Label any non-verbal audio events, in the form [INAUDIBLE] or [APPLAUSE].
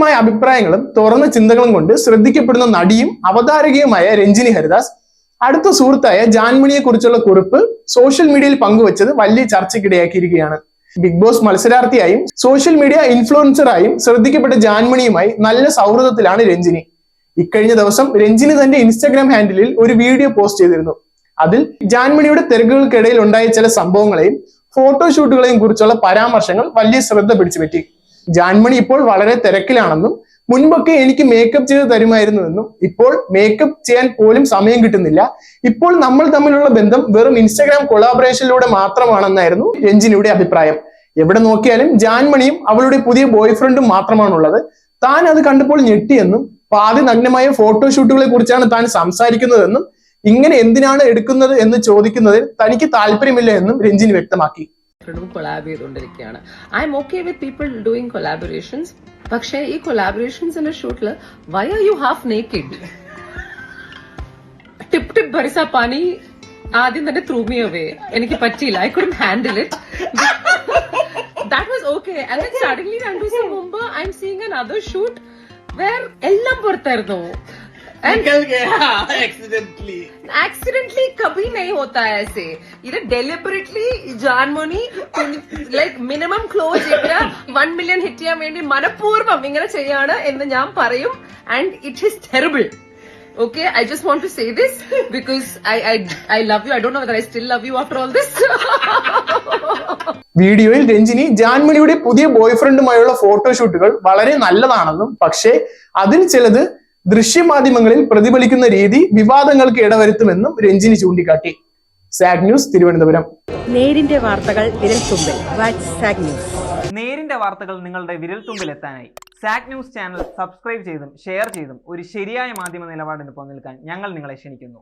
വ്യത്യസ്തമായ അഭിപ്രായങ്ങളും തുറന്ന ചിന്തകളും കൊണ്ട് ശ്രദ്ധിക്കപ്പെടുന്ന നടിയും അവതാരകയുമായ രഞ്ജിനി ഹരിദാസ് അടുത്ത സുഹൃത്തായ ജാൻമണിയെ കുറിച്ചുള്ള കുറിപ്പ് സോഷ്യൽ മീഡിയയിൽ പങ്കുവച്ചത് വലിയ ചർച്ചയ്ക്കിടയാക്കിയിരിക്കുകയാണ്. ബിഗ് ബോസ് മത്സരാർത്ഥിയായും സോഷ്യൽ മീഡിയ ഇൻഫ്ലുവൻസറായും ശ്രദ്ധിക്കപ്പെട്ട ജാൻമണിയുമായി നല്ല സൗഹൃദത്തിലാണ് രഞ്ജിനി. ഇക്കഴിഞ്ഞ ദിവസം രഞ്ജിനി തന്റെ ഇൻസ്റ്റാഗ്രാം ഹാൻഡിലിൽ ഒരു വീഡിയോ പോസ്റ്റ് ചെയ്തിരുന്നു. അതിൽ ജാൻമണിയുടെ തിരക്കുകൾക്കിടയിൽ ഉണ്ടായ ചില സംഭവങ്ങളെയും ഫോട്ടോഷൂട്ടുകളെയും കുറിച്ചുള്ള പരാമർശങ്ങൾ വലിയ ശ്രദ്ധ പിടിച്ചുപറ്റി. ജാൻമണി ഇപ്പോൾ വളരെ തിരക്കിലാണെന്നും മുൻപൊക്കെ എനിക്ക് മേക്കപ്പ് ചെയ്ത് തരുമായിരുന്നുവെന്നും ഇപ്പോൾ മേക്കപ്പ് ചെയ്യാൻ പോലും സമയം കിട്ടുന്നില്ല. ഇപ്പോൾ നമ്മൾ തമ്മിലുള്ള ബന്ധം വെറും ഇൻസ്റ്റാഗ്രാം കൊളാബറേഷനിലൂടെ മാത്രമാണെന്നായിരുന്നു രഞ്ജിനിയുടെ അഭിപ്രായം. എവിടെ നോക്കിയാലും ജാൻമണിയും അവളുടെ പുതിയ ബോയ്ഫ്രണ്ടും മാത്രമാണുള്ളത്. താൻ അത് കണ്ടപ്പോൾ ഞെട്ടിയെന്നും പാതി നഗ്നമായ ഫോട്ടോഷൂട്ടുകളെ കുറിച്ചാണ് താൻ സംസാരിക്കുന്നതെന്നും ഇങ്ങനെ എന്തിനാണ് എടുക്കുന്നത് എന്ന് ചോദിക്കുന്നതിൽ തനിക്ക് താല്പര്യമില്ല എന്നും രഞ്ജിനി വ്യക്തമാക്കി. കൊളാബ് ചെയ്തുകൊണ്ടിരിക്കുകയാണ്. I'm okay with people doing collaborations പക്ഷേ ഈ കൊലാബറേഷൻസിന്റെ ഷൂട്ടിൽ why are you half naked Tip Tip Barsa Pani ആദ്യം തന്നെ ത്രൂ മീ അവേ എനിക്ക് പറ്റിയില്ല. I could handle it that was okay suddenly രണ്ടു ദിവസം മുമ്പ് I'm seeing another shoot where എല്ലാം പുറത്തായിരുന്നു. निकल गया एक्सीडेंटली एक्सीडेंटली कभी नहीं होता है ऐसे ഇത് deliberately Janmoni like minimum close ചെയ്ത് വൺ മില്യൺ ഹിറ്റ് ചെയ്യാൻ വേണ്ടി മനഃപൂർവ്വം ഇങ്ങനെ ചെയ്യാണ് എന്ന് ഞാൻ പറയും and it is terrible okay I just want to say this because I I I love you I don't know whether I still love you after all this [LAUGHS] വീഡിയോയിൽ രഞ്ജിനി ജാൻമണിയുടെ പുതിയ ബോയ് ഫ്രണ്ടുമായുള്ള ഫോട്ടോഷൂട്ടുകൾ വളരെ നല്ലതാണെന്നും പക്ഷേ അതിൽ ചിലത് ദൃശ്യമാധ്യമങ്ങളിൽ പ്രതിഫലിക്കുന്ന രീതി വിവാദങ്ങൾക്ക് ഇടവരുത്തുമെന്നും രഞ്ജിനി ചൂണ്ടിക്കാട്ടി. സാഗ് ന്യൂസ് തിരുവനന്തപുരം. നേരിന്റെ വാർത്തകൾ വിരൽ തുമ്പിൽ വാച്ച് സാഗ് ന്യൂസ്. നേരിന്റെ വാർത്തകൾ നിങ്ങളുടെ വിരൽത്തുമ്പിൽ എത്താനായി സാഗ് ന്യൂസ് ചാനൽ സബ്സ്ക്രൈബ് ചെയ്തും ഷെയർ ചെയ്തും ഒരു ശരിയായ മാധ്യമ നിലപാടിന് നിൽക്കാൻ ഞങ്ങൾ നിങ്ങളെ ക്ഷണിക്കുന്നു.